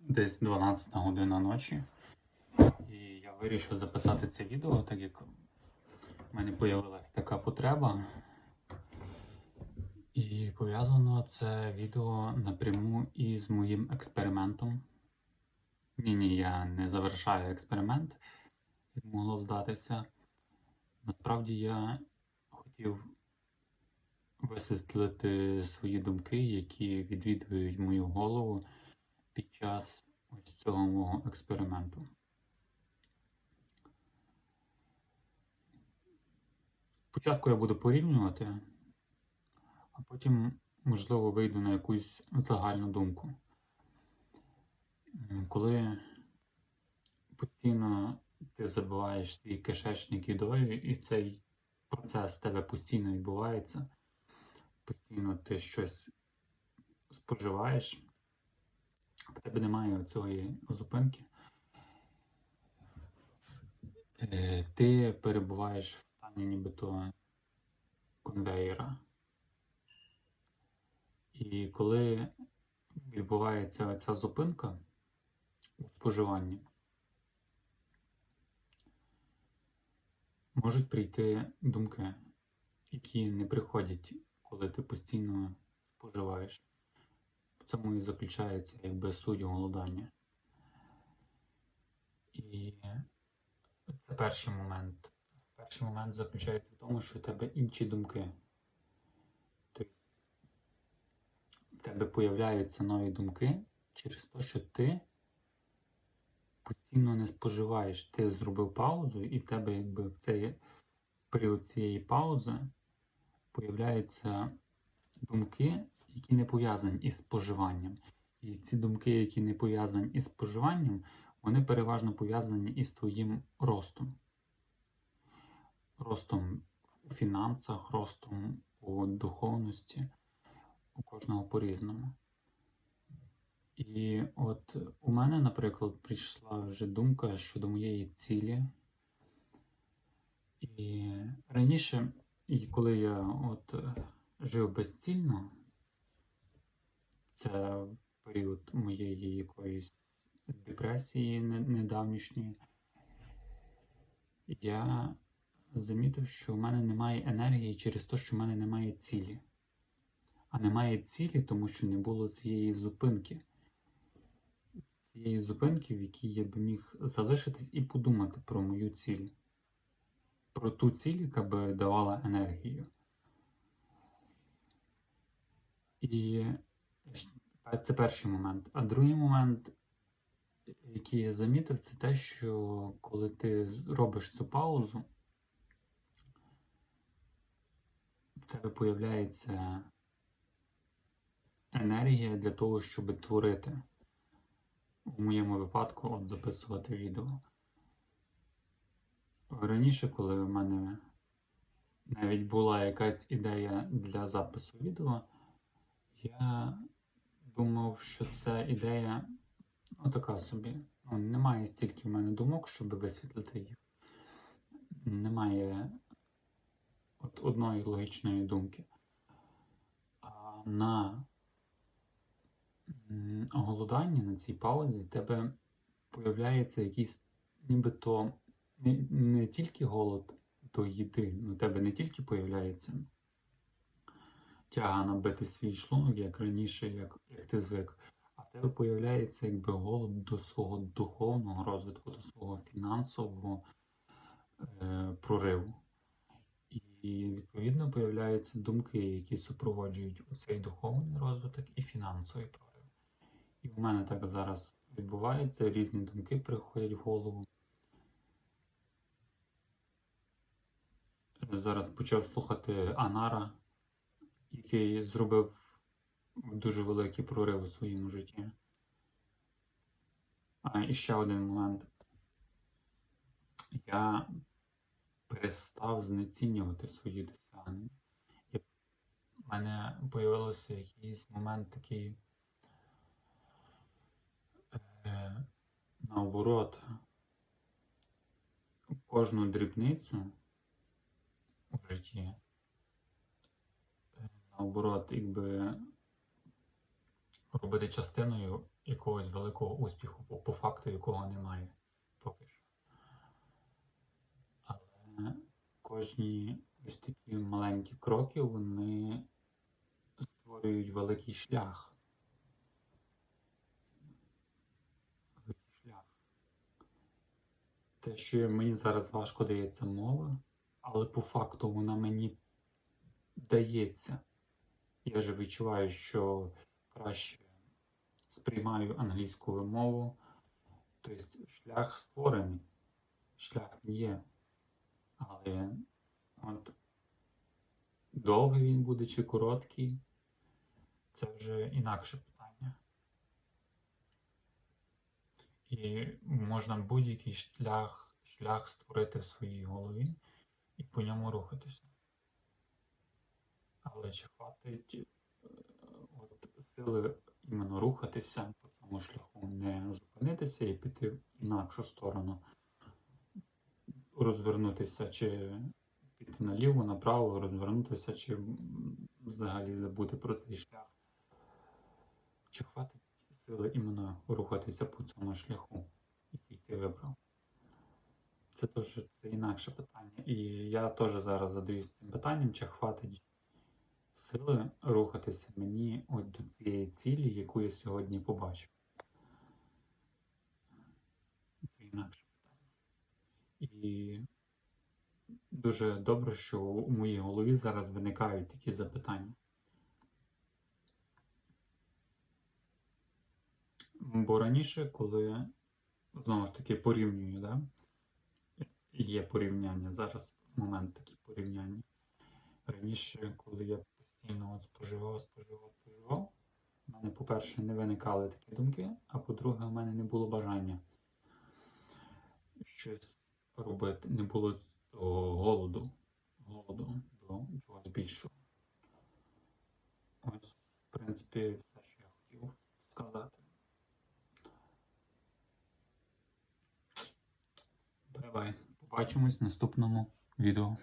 десь 12 година ночі. І я вирішив записати це відео, так як в мене з'явилася така потреба. І пов'язано це відео напряму із моїм експериментом. Ні, ні, я не завершаю експеримент, як могло здатися. Насправді я хотів висвітлити свої думки, які відвідують мою голову під час ось цього мого експерименту. Спочатку я буду порівнювати, а потім, можливо, вийду на якусь загальну думку. Коли постійно ти забиваєш свій кишечник їдою, і цей процес в тебе постійно відбувається, постійно ти щось споживаєш, в тебе немає цієї зупинки. Е, Ти перебуваєш в стані нібито конвейера. І коли відбувається ця зупинка у споживанні, можуть прийти думки, які не приходять, коли ти постійно споживаєш. В цьому і заключається якби суть голодання. І це перший момент. Перший момент заключається в тому, що у тебе інші думки. Тобто в тебе появляються нові думки через те, що ти постійно не споживаєш. Ти зробив паузу, і в тебе якби в цей період цієї паузи появляються думки, які не пов'язані із споживанням. І ці думки, які не пов'язані із споживанням, вони переважно пов'язані із твоїм ростом. Ростом у фінансах, ростом у духовності, у кожного по-різному. І от у мене, наприклад, прийшла вже думка щодо моєї цілі. І раніше, коли я от жив безцільно, це період моєї якоїсь депресії не- недавнішньої, я замітив, що в мене немає енергії через те, що в мене немає цілі. А немає цілі, тому що не було цієї зупинки. Цієї зупинки, в якій я би міг залишитись і подумати про мою ціль. Про ту ціль, яка би давала енергію. І це перший момент. А другий момент, який я замітив, це те, що коли ти робиш цю паузу, в тебе появляється енергія для того, щоб творити. У моєму випадку от записувати відео. Раніше, коли в мене навіть була якась ідея для запису відео, я думав, що ця ідея ну, така собі. Ну, немає стільки в мене думок, щоб висвітлити їх. Немає от одної логічної думки. А на голоданні, на цій паузі, тебе появляється якийсь нібито не, не тільки голод до їди, ну, у тебе не тільки появляється тяга набити свій шлунок, як раніше, як, як ти звик, а в тебе появляється якби голод до свого духовного розвитку, до свого фінансового е, прориву. І відповідно появляються думки, які супроводжують цей духовний розвиток і фінансовий прорив. І в мене так зараз відбувається, різні думки приходять в голову. Зараз почав слухати Анара, який зробив дуже великий прорив у своєму житті. А і ще один момент. Я перестав знецінювати свої досягнення. В мене з'явився якийсь момент такий е, наоборот, кожну дрібницю у житті, наоборот, якби робити частиною якогось великого успіху, по, по факту якого немає поки що. Але кожні ось такі маленькі кроки вони створюють великий шлях. Великий шлях. Те, що мені зараз важко дається мова, але по факту вона мені дається. Я вже відчуваю, що краще сприймаю англійську мову. Тобто шлях створений, шлях є. Але от довгий він буде чи короткий, це вже інакше питання. І можна будь-який шлях, шлях створити в своїй голові і по ньому рухатися. Але чи хватить е, от, сили іменно рухатися по цьому шляху, не зупинитися і піти в інакшу сторону, розвернутися, чи піти наліво, направо, розвернутися, чи взагалі забути про цей шлях. Чи хватить сили іменно рухатися по цьому шляху, який ти вибрав? Це теж це інакше питання. І я теж зараз задаюсь цим питанням, чи хватить сили рухатися мені от до цієї цілі, яку я сьогодні побачив. Це інакше питання. І дуже добре, що у моїй голові зараз виникають такі запитання. Бо раніше, коли знову ж таки порівнюю, да? є порівняння, зараз момент такий порівняння. Раніше, коли я постійно от споживав, споживав, споживав, у мене, по-перше, не виникали такі думки, а по-друге, у мене не було бажання щось робити, не було цього голоду, голоду до чогось більшого. Ось, в принципі, все, що я хотів сказати. Бай-бай. Побачимось в наступному відео.